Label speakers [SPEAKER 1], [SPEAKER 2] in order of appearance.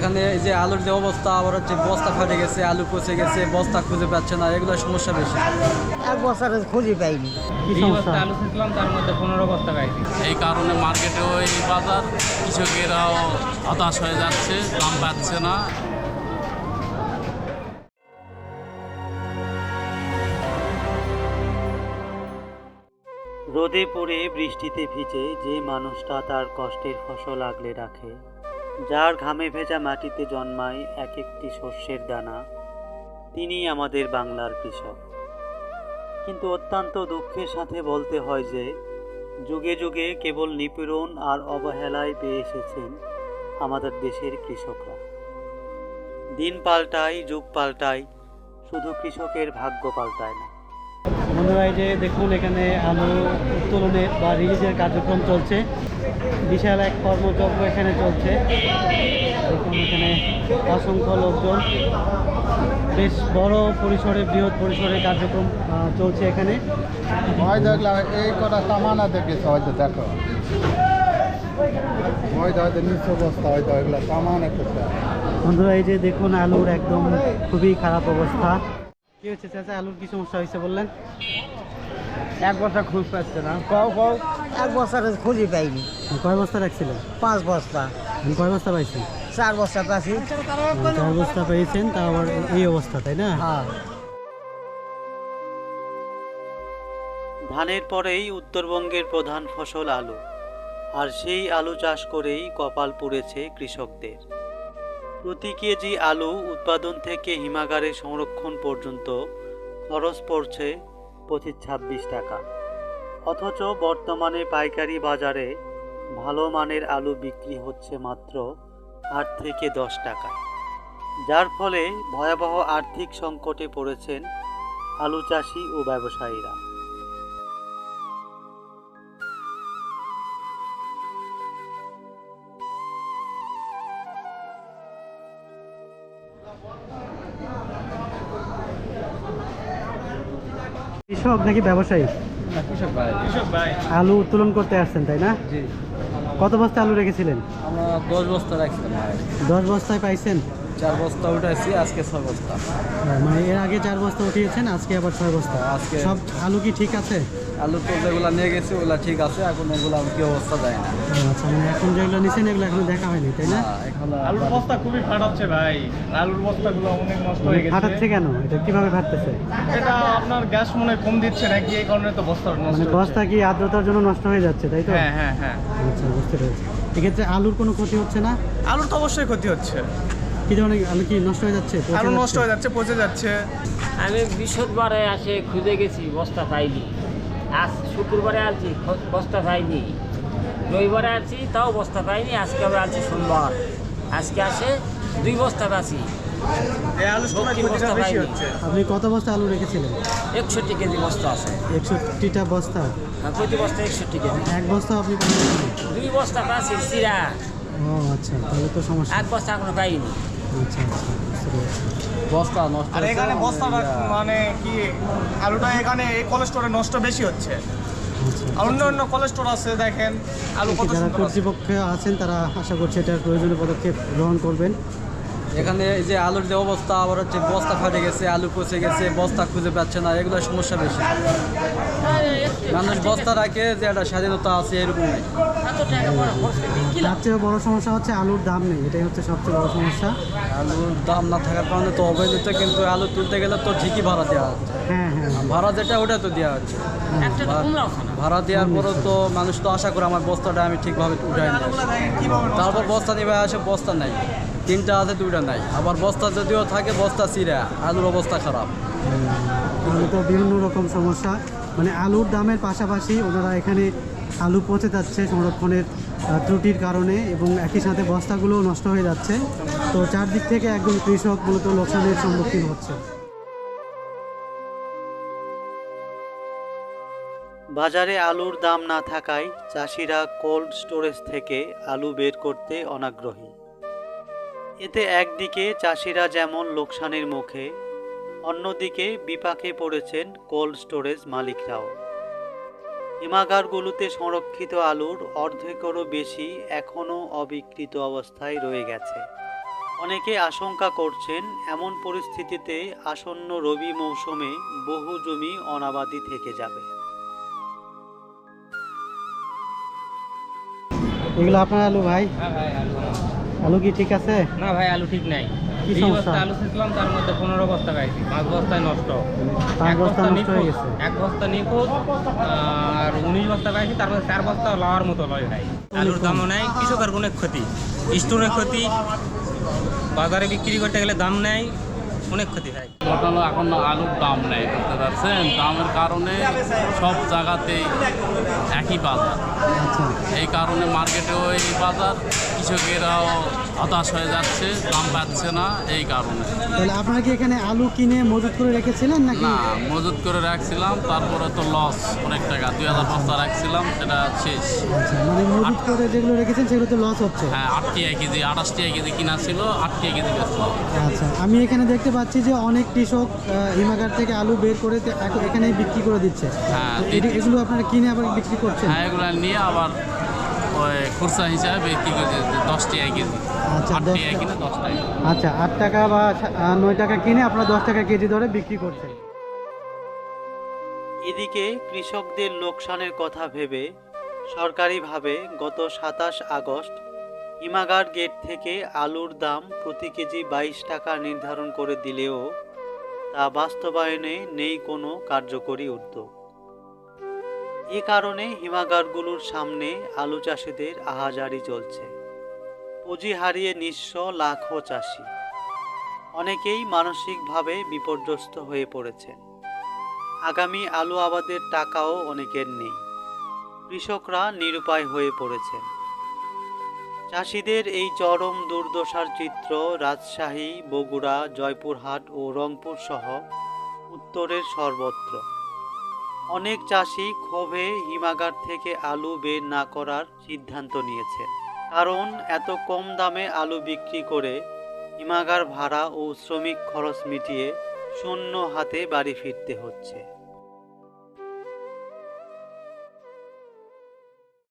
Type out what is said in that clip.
[SPEAKER 1] এখানে এই যে আলুর যে অবস্থা আবার হচ্ছে বস্তা ফাটে গেছে আলু পচে গেছে বস্তা খুঁজে পাচ্ছে না এগুলো সমস্যা বেশি।
[SPEAKER 2] এক বছরে খুঁজে পাইনি।
[SPEAKER 3] এই আলু ছিলাম তার মধ্যে পনেরো বস্তা পাইছি
[SPEAKER 4] এই কারণে মার্কেটেও এই বাজার কৃষকেরাও হতাশ হয়ে যাচ্ছে দাম পাচ্ছে না।
[SPEAKER 5] রোদে পড়ে বৃষ্টিতে ভিজে যে মানুষটা তার কষ্টের ফসল আগলে রাখে যার ঘামে ভেজা মাটিতে জন্মায় এক একটি শস্যের দানা। তিনি আমাদের বাংলার কৃষক। কিন্তু অত্যন্ত দুঃখের সাথে বলতে হয় যে, যুগে যুগে কেবল নিপীড়ন আর অবহেলায় পেয়ে এসেছেন আমাদের দেশের কৃষকরা। দিন পাল্টায়, যুগ পাল্টায়, শুধু কৃষকের ভাগ্য পাল্টায় না।
[SPEAKER 6] বন্ধুরা এই যে দেখুন এখানে আলু উত্তোলনের বা রিলিজের কার্যক্রম চলছে। বিশাল এক কর্মযজ্ঞ এখানে চলছে। দেখুন এখানে অসংখ্য লোকজন। বেশ বড় পরিসরে বৃহৎ পরিসরে কার্যক্রম চলছে এখানে।
[SPEAKER 7] ওই দেখলাম এই কটা সামানা দেখেছে হয়তো দেখো।
[SPEAKER 6] বন্ধুরা এই যে দেখুন আলুর একদম খুবই খারাপ অবস্থা। কি হচ্ছে চাচা? আলুর কি সমস্যা হয়েছে বললেন?
[SPEAKER 1] এক বছর খুঁজ পাচ্ছে না।
[SPEAKER 2] কও কও। এক বছরে খুঁজে পাইনি।
[SPEAKER 6] কয় বস্তা রাখছিলেন?
[SPEAKER 2] পাঁচ বস্তা।
[SPEAKER 6] কয় বস্তা পাইছি
[SPEAKER 2] চার বস্তা পাচ্ছি
[SPEAKER 6] চার বস্তা পেয়েছেন তা আবার এই অবস্থা তাই না?
[SPEAKER 2] হ্যাঁ।
[SPEAKER 5] ধানের পরেই উত্তরবঙ্গের প্রধান ফসল আলু। আর সেই আলু চাষ করেই কপাল পুড়েছে কৃষকদের। প্রতি কেজি আলু উৎপাদন থেকে হিমাগারে সংরক্ষণ পর্যন্ত খরচ পড়ছে পঁচিশ ছাব্বিশ টাকা। অথচ বর্তমানে পাইকারি বাজারে ভালো মানের আলু বিক্রি হচ্ছে মাত্র আট থেকে দশ টাকা। যার ফলে ভয়াবহ আর্থিক সংকটে পড়েছেন আলু চাষি ও ব্যবসায়ীরা।
[SPEAKER 6] কৃষক নাকি ব্যবসায়ী? আলু উত্তোলন করতে আসছেন তাই না? কত বস্তা আলু রেখেছিলেন?
[SPEAKER 1] দশ বস্তা রাখছিলাম
[SPEAKER 6] দশ বস্তায় পাইছেন?
[SPEAKER 1] চার বস্তা উঠাইছি আজকে ছয় বস্তা।
[SPEAKER 6] মানে এর আগে চার বস্তা উঠিয়েছেন আজকে আবার ছয় বস্তা।
[SPEAKER 1] আজকে-
[SPEAKER 6] সব আলু কি ঠিক আছে?
[SPEAKER 1] আলু তো যেগুলো নিয়ে গেছি ওগুলো ঠিক আছে এখন ওগুলো কি অবস্থা যায় না।
[SPEAKER 6] আচ্ছা মানে এখন যেগুলো নিছেন এগুলো এখনও দেখা হয়নি তাই না?
[SPEAKER 3] আলুর বস্তা খুবই ফাটাচ্ছে ভাই। আলুর বস্তাগুলো অনেক নষ্ট হয়ে গেছে।
[SPEAKER 6] ফাটাচ্ছে কেন? এটা কীভাবে ফাটতেছে?
[SPEAKER 3] এটা আপনার গ্যাস মনে হয় কম দিচ্ছে নাকি এই কারণে তো বস্তা নষ্ট
[SPEAKER 6] মানে বস্তা কি আর্দ্রতার জন্য নষ্ট হয়ে যাচ্ছে তাই তো?
[SPEAKER 3] হ্যাঁ হ্যাঁ হ্যাঁ।
[SPEAKER 6] আচ্ছা বুঝতে পেরেছি। এক্ষেত্রে আলুর কোনো ক্ষতি হচ্ছে না?
[SPEAKER 3] আলুর তো অবশ্যই ক্ষতি হচ্ছে।
[SPEAKER 6] কি ধরনের আলু কি নষ্ট হয়ে যাচ্ছে?
[SPEAKER 3] আলু নষ্ট হয়ে যাচ্ছে পচে যাচ্ছে।
[SPEAKER 8] আমি বৃহস্পতিবারে আসে খুঁজে গেছি বস্তা পাইনি। আজ শুক্রবারে আছি বস্তা পাইনি। রবিবারে আছি তাও বস্তা পাইনি আজকে আবার আছি সোমবার। আজকে আসে দুই বস্তা
[SPEAKER 3] হচ্ছে।
[SPEAKER 6] আপনি কত বস্তা আলু রেখেছিলেন?
[SPEAKER 8] একষট্টি কেজি বস্তা আছে।
[SPEAKER 6] একষট্টিটা বস্তা?
[SPEAKER 8] আর প্রতি বস্তা একষট্টি কেজি।
[SPEAKER 6] এক বস্তা আপনি
[SPEAKER 8] দুই বস্তা পাচ্ছি চিরা।
[SPEAKER 6] ও আচ্ছা তাহলে তো সমস্যা।
[SPEAKER 8] এক বস্তা এখনও পাইনি।
[SPEAKER 6] আচ্ছা আচ্ছা
[SPEAKER 1] বস্তা নষ্ট
[SPEAKER 3] আর এখানে বস্তাটা মানে কি আলুটা এখানে এই কোলেস্টোরে নষ্ট বেশি হচ্ছে।
[SPEAKER 6] আচ্ছা
[SPEAKER 3] আর অন্য অন্য কোলেস্টোর আছে দেখেন আলু কত
[SPEAKER 6] যারা কর্তৃপক্ষে আছেন তারা আশা করছি এটার প্রয়োজনীয় পদক্ষেপ গ্রহণ করবেন।
[SPEAKER 1] এখানে এই যে আলুর যে অবস্থা আবার হচ্ছে বস্তা ফাটে গেছে আলু পচে গেছে বস্তা খুঁজে পাচ্ছে না এগুলো সমস্যা বেশি। মানুষ বস্তা রাখে যে একটা স্বাধীনতা আছে এরকম নাই।
[SPEAKER 6] তার চেয়ে বড় সমস্যা হচ্ছে আলুর দাম নেই এটাই হচ্ছে সবচেয়ে বড় সমস্যা।
[SPEAKER 1] আলুর দাম না থাকার কারণে তো অবৈধ কিন্তু আলু তুলতে গেলে তো ঠিকই ভাড়া দেওয়া হচ্ছে।
[SPEAKER 6] হ্যাঁ হ্যাঁ।
[SPEAKER 1] ভাড়া যেটা ওটা তো দেওয়া হচ্ছে। ভাড়া দেওয়ার পরেও তো মানুষ তো আশা করে আমার বস্তাটা আমি ঠিকভাবে উঠাই নিয়ে। তারপর বস্তা নিবে আসে, বস্তা নাই। তিনটা আছে, দুইটা নাই। আবার বস্তা যদিও থাকে, বস্তা চিরা আলুর অবস্থা খারাপ।
[SPEAKER 6] তো বিভিন্ন রকম সমস্যা। মানে আলুর দামের পাশাপাশি ওনারা এখানে আলু পচে যাচ্ছে সংরক্ষণের ত্রুটির কারণে এবং একই সাথে বস্তাগুলো নষ্ট হয়ে যাচ্ছে। তো চারদিক থেকে একজন কৃষক মূলত লোকসানের সম্মুখীন হচ্ছে।
[SPEAKER 5] বাজারে আলুর দাম না থাকায় চাষিরা কোল্ড স্টোরেজ থেকে আলু বের করতে অনাগ্রহী। এতে একদিকে চাষিরা যেমন লোকসানের মুখে, অন্যদিকে বিপাকে পড়েছেন কোল্ড স্টোরেজ মালিকরাও। হিমাগারগুলোতে সংরক্ষিত আলুর অর্ধেকেরও বেশি এখনও অবিকৃত অবস্থায় রয়ে গেছে। অনেকে আশঙ্কা করছেন এমন পরিস্থিতিতে আসন্ন রবি মৌসুমে বহু জমি অনাবাদি থেকে যাবে।
[SPEAKER 6] এগুলো আপনার আলু ভাই? আলু কি ঠিক আছে?
[SPEAKER 9] না ভাই আলু ঠিক নাই।
[SPEAKER 6] কি সমস্যা?
[SPEAKER 9] বস্তা আলু ছিলাম তার মধ্যে পনেরো বস্তা পাঁচ বস্তায় নষ্ট।
[SPEAKER 6] পাঁচ বস্তা নষ্ট হয়ে গেছে।
[SPEAKER 9] এক বস্তা নিখোঁজ আর উনিশ বস্তা পাইছি তার মধ্যে চার বস্তা লওয়ার মতো লয় নাই আলুর দামও নাই কৃষকের অনেক ক্ষতি। স্টোরের ক্ষতি। বাজারে বিক্রি করতে গেলে দাম নেই অনেক ক্ষতি ভাই
[SPEAKER 4] ঘটনা এখন আলুর দাম নেই বুঝতে পারছেন? দামের কারণে সব জায়গাতেই একই বাজার।
[SPEAKER 6] আচ্ছা।
[SPEAKER 4] এই কারণে মার্কেটেও এই বাজার কৃষকেরাও হতাশ হয়ে যাচ্ছে দাম পাচ্ছে না এই কারণে।
[SPEAKER 6] তাহলে আপনারা কি এখানে আলু কিনে মজুত করে রেখেছিলেন নাকি?
[SPEAKER 4] না মজুত করে রাখছিলাম তারপরে তো লস অনেক টাকা দুই হাজার বস্তা রাখছিলাম সেটা শেষ।
[SPEAKER 6] আচ্ছা মানে মজুত করে যেগুলো রেখেছেন সেগুলো তো লস হচ্ছে।
[SPEAKER 4] হ্যাঁ আটটি কেজি আঠাশটি কেজি কিনা ছিল আট টাকা কেজি বেচলাম।
[SPEAKER 6] আচ্ছা আমি এখানে দেখতে পাচ্ছি যে অনেক কৃষক হিমাগার থেকে আলু বের করে এখানে বিক্রি করে দিচ্ছে।
[SPEAKER 4] হ্যাঁ,
[SPEAKER 6] এগুলো আপনারা কিনে আবার বিক্রি করছেন?
[SPEAKER 4] হ্যাঁ এগুলো নিয়ে আবার ওই খুরসা হিসাবে বিক্রি করছে দশ টাকা কেজি।
[SPEAKER 6] আচ্ছা,
[SPEAKER 4] আট টাকা
[SPEAKER 6] আচ্ছা বা আহ, নয় টাকা কিনে আপনারা দশ টাকা কেজি দরে বিক্রি করছেন।
[SPEAKER 5] এদিকে কৃষকদের লোকসানের কথা ভেবে সরকারিভাবে গত সাতাশ আগস্ট হিমাগার গেট থেকে আলুর দাম প্রতি কেজি বাইশ টাকা নির্ধারণ করে দিলেও তা বাস্তবায়নে নেই কোনো কার্যকরী উদ্যোগ। এ কারণে হিমাগারগুলোর সামনে আলু চাষিদের আহাজারি চলছে। পুঁজি হারিয়ে নিঃস্ব লাখো চাষি। অনেকেই মানসিকভাবে বিপর্যস্ত হয়ে পড়েছেন। আগামী আলু আবাদের টাকাও অনেকের নেই। কৃষকরা নিরুপায় হয়ে পড়েছেন। চাষিদের এই চরম দুর্দশার চিত্র রাজশাহী, বগুড়া, জয়পুরহাট ও রংপুর সহ উত্তরের সর্বত্র। অনেক চাষি ক্ষোভে হিমাগার থেকে আলু বের না করার সিদ্ধান্ত নিয়েছেন কারণ এত কম দামে আলু বিক্রি করে হিমাগার ভাড়া ও শ্রমিক খরচ মিটিয়ে শূন্য হাতে বাড়ি ফিরতে হচ্ছে।